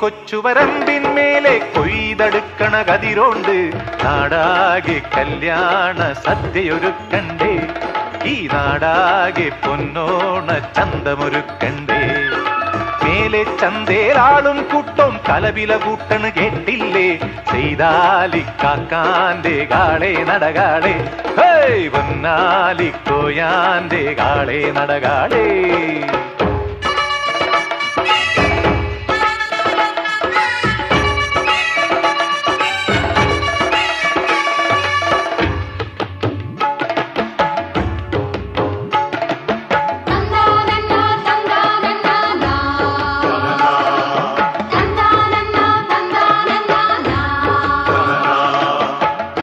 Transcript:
കൊച്ചുവരമ്പിന്മേലെ കൊയ്തെടുക്കണ കതിരോണ്ട് നാടാകെ കല്യാണ സദ്യയൊരുക്കണ്ടേ. ഈ നാടാകെ പൊന്നോണ ചന്തമൊരുക്കണ്ടേ. മേലെ ചന്തേലാളും കൂട്ടം കലവില കൂട്ടണ് കേട്ടില്ലേ. ചെയ്താലിക്കാക്കാന്റെ കാളെ നടകാളെ. ഹേയ് പൊന്നാലിക്കോയാന്റെ കാളെ നടകാളേ.